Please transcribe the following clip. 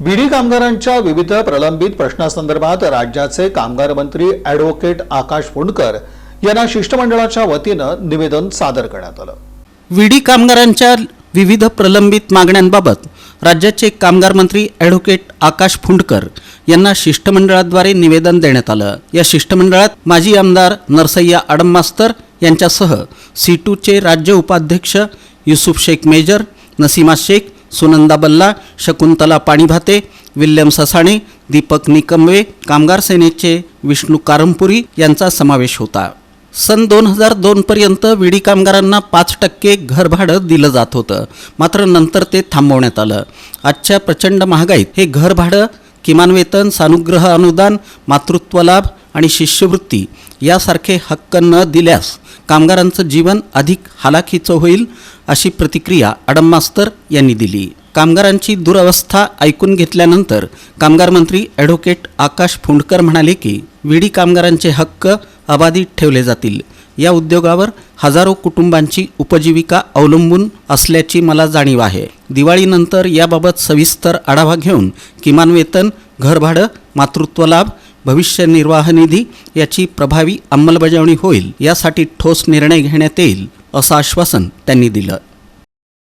बीडी कामगारांच्या विविध प्रलंबित प्रश्नासंदर्भात राज्याचे कामगार मंत्री अॅडव्होकेट आकाश फुंडकर यांना शिष्टमंडळाच्या वतीनं निवेदन सादर करण्यात आलं. विडी कामगारांच्या विविध प्रलंबित मागण्यांबाबत राज्याचे कामगार मंत्री ॲडव्होकेट आकाश फुंडकर यांना शिष्टमंडळाद्वारे निवेदन देण्यात आलं. या शिष्टमंडळात माजी आमदार नरसय्या आडम मास्तर यांच्यासह सीटूचे राज्य उपाध्यक्ष युसुफ शेख मेजर नसीमा शेख सुनंदा बल्ला शकुंतला पाणीभाते विल्यम ससाणे दीपक निकमवे कामगार सेनेचे विष्णू कारंपुरी यांचा समावेश होता. सन दोन हजार दोनपर्यंत विडी कामगारांना पाच टक्के घरभाडं दिलं जात होतं. मात्र नंतर ते थांबवण्यात आलं. आजच्या प्रचंड महागाईत हे घरभाडं किमान वेतन सानुग्रह अनुदान मातृत्व लाभ आणि शिष्यवृत्ती यासारखे हक्क न दिल्यास कामगारांचं जीवन अधिक हालाखीचं होईल अशी प्रतिक्रिया अडम मास्तर यांनी दिली. कामगारांची दुरवस्था ऐकून घेतल्यानंतर कामगार मंत्री ॲडव्होकेट आकाश फुंडकर म्हणाले की विडी कामगारांचे हक्क अबाधित ठेवले जातील. या उद्योगावर हजारो कुटुंबांची उपजीविका अवलंबून असल्याची मला जाणीव आहे. दिवाळीनंतर याबाबत सविस्तर आढावा घेऊन किमान वेतन घरभाडं मातृत्व लाभ भविष्य निर्वाह निधी याची प्रभावी अंमलबजावणी होईल यासाठी ठोस निर्णय घेण्यात येईल असं आश्वासन त्यांनी दिलं.